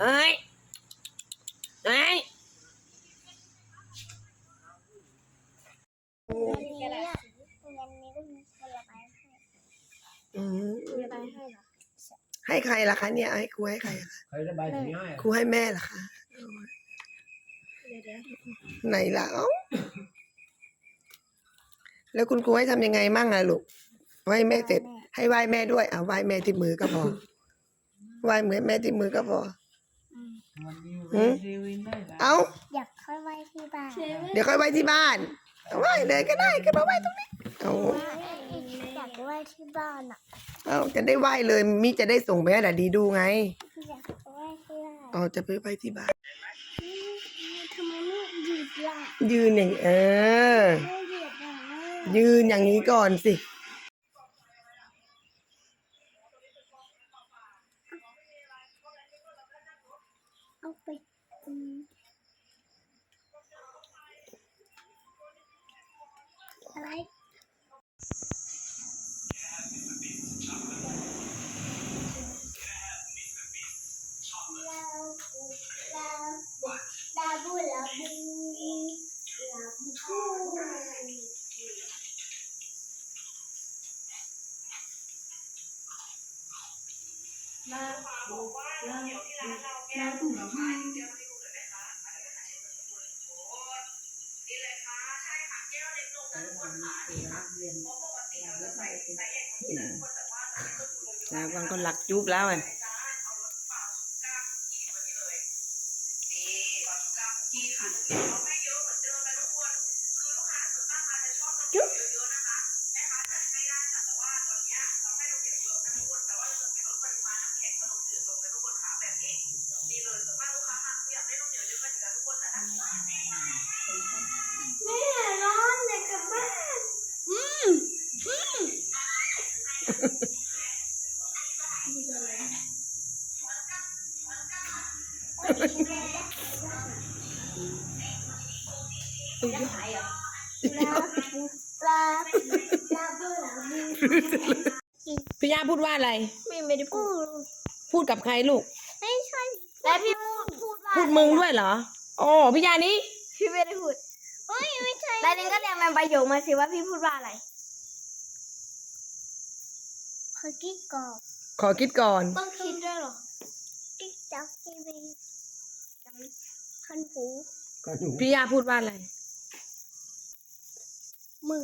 เฮ้ย เฮ้ยวันนี้อะวันนี้ก็มีคนระบายให้อืมระบายให้เหรอให้ใครล่ะคะเนี่ยให้ครูให้ใครอะคะใครระบายสีให้ครูให้แม่ล่ะคะเดี๋ยวเดี๋ยวไหนล่ะเอ้า แล้วคุณครูให้ทำยังไงมั่งอะลูกไหว้แม่เสร็จ ให้ไหว้แม่ด้วยอะไหว้แม่ที่มือก็พอไหว้เหมือนแม่ที่มือก็พอหืมเอ้าอยากเข้าไว้ที่บ้านเดี๋ยวค่อยไหว้ที่บ้านไหว้เลยก็ได้ก็มาไหว้ตรงนี้เอาอยากไว้ที่บ้านอะเอาจะได้ไหว้เลยมิจะได้ส่งไปให้ดาดีดูไงอยากไว้ที่บ้านเอาจะไปไหว้ที่บ้าน ทำไมไม่หยุดล่ะยืนอย่างเออไม่หยุดอะแม่ ยืนอย่างนี้ก่อนสิ เอาไปอะไรลาบูลาบูลาบูลาบู แล้วบางคนหลักจุบแล้วอะจุ๊บแม่ร้อนเด็กกลับบ้านอืมอืม อุ๊ย ลาบูลาลาบูลาบู พี่ย่าพูดว่าอะไร ไม่ไม่ได้พูด พูดกับใครลูก ไม่ใช่แล้วพี่พูดพูดว่าพูดมึงด้วยเหรอ โอ้พี่ยานี้พี่ไม่ได้พูดเฮ้ยไม่ใช่แล้วนึงก็เรียนมันประโยคมาสิว่าพี่พูดว่าอะไรขอกิ๊กกอก ขอคิดก่อน ต้องคิดด้วยหรอกิ๊กจักทีวีคันหูก็ถูกพี่ยาพูดว่าอะไร มึง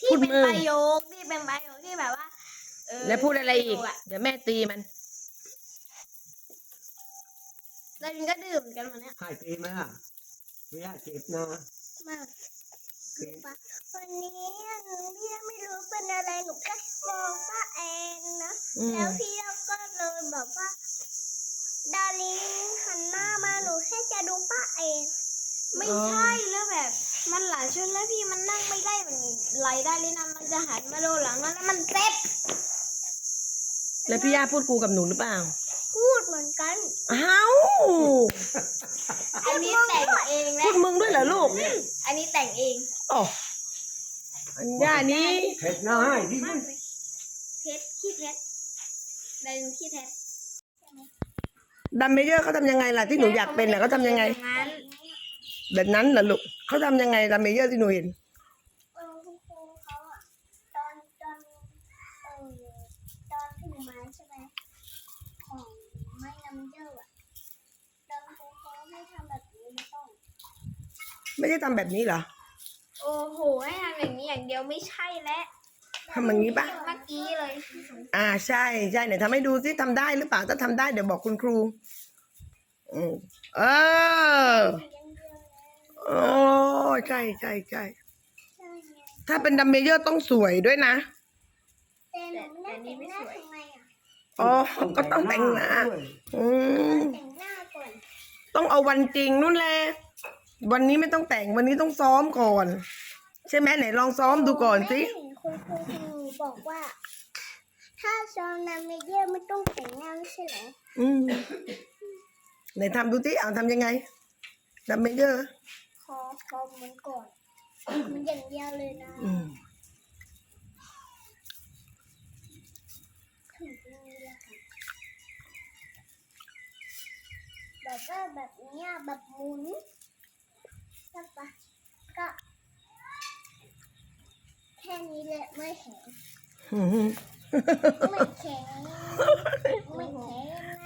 พูที่ดเป็นมึง ประโยคที่เป็นประโยคที่แบบว่าเแล้วพูดอะไรอีก ปโยคเดี๋ยวแม่ตีมัน แล้วนึงก็ดื่มกันวันเนี้ยให้ตีไหมล่ะไม่ยากเจ็บนะมากรู้ปะวันนี้หนูพี่ไม่รู้เป็นอะไรหนูแค่มองป้าแอนนะ อืมแล้วพี่ก็เลยแบบว่า ดารินหันหน้ามาหนูแค่จะดูป้าเอง ไม่ใช่แล้วแบบ มันหลายชุดแล้วพี่มันนั่งไม่ได้มันไหลได้เลยนะมันจะหันมาโดนหลังนั้นแล้วมันเจ็บแล้วพี่ยาพูดกูกับหนูหรือเปล่าพูดเหมือนกันอ้าวอันนี้แต่งเองนะพูดมึงด้วยเหรอลูกอันนี้แต่งเองโอ้อันย่านี้ เผ็ดนะให้ดิ มากเลยเพชรขี้เพชร ดารินขี้เพชรดัมเมเยอร์เขาทำยังไงล่ะที่หนูอยากเป็นน่ะเขาทำยังไงงั้นแบบนั้นเหรอลูกเขาทำยังไงดัมเมเยอร์ที่หนูเห็น เออคุณครูเขาอะตอนตอนเออตอนถึงไม้ใช่ไหมของไม้น้ำเยอะอะตอนครูเขาให้ทำแบบนี้ไม่ต้อง ไม่ได้ทำแบบนี้เหรอ โอ้โห ให้ทำอย่างนี้อย่างเดียวไม่ใช่แล้ว ทำอย่างนี้ปะเมื่อกี้เลยอ่าใช่ใช่ไหนทำให้ดูซิทำได้หรือเปล่าถ้าทำได้เดี๋ยวบอกคุณครูอืมเอออย่างเดียวเลยโอ้ใช่ใช่ใช่ใช่ไงถ้าเป็นดัมเมเยอร์ต้องสวยด้วยนะแต่หนูไม่ได้แต่งหน้าทำไมอะอ๋อก็ต้องแต่งหน้าด้วยอืมแต่งหน้าก่อนต้องเอาวันจริงนู่นแหละวันนี้ไม่ต้องแต่งวันนี้ต้องซ้อมก่อน ใช่ไหมไหนลองซ้อมดูก่อนสิแม่เห็นคุณครูคุณหนู บอกว่า ถ้าซองน้ำเยอะไม่ต้องแต่งหน้าไใช่ไหรอืมไหนทำดูสิเอาทำยังไงทำไม่เยอะขอขอเหมือนก่อนมันอย่างเดียวเลยนะอืมแบบว่าแบบเนี้ยแบบหมุนใช่ปะ และไม่แข็งไม่แข็งไม่แข็ง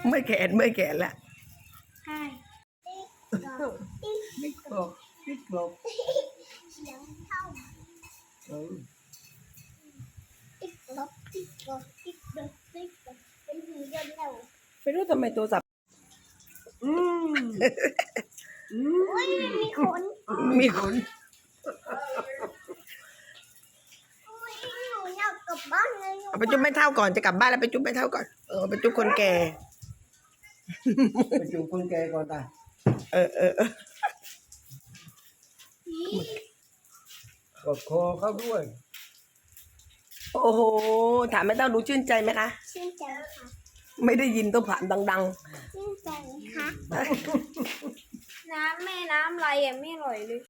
ไม่แขนไม่แขนละใช่ติ๊กตอกติ๊กติ๊กตอกติ๊กตอกเสียงเท่าเออติ๊กตอกติ๊กตอกติ๊กตอกติ๊กตอกเป็นหูยนต์แล้วไม่รู้ทำไมโทรศัพท์อืมอืมโอ้ยมันมีขนมีขน ลับบ้านเลยหนูเอาไปจุ๊บไม่เท่าก่อนจะกลับบ้านแล้วไปจุ๊บไม่เท่าก่อนเออไปจุ๊บคนแก่ ไปจูบคนแก่ก่อนตาเออเออเออกดคอเขาด้วยโอ้โหถามไม่เท่ารู้ชื่นใจไหมคะชื่นใจค่ะไม่ได้ยินต้องผ่านดัง ชื่นใจค่ะๆน้ำแม่น้ำไรอะไม่อร่อยเลย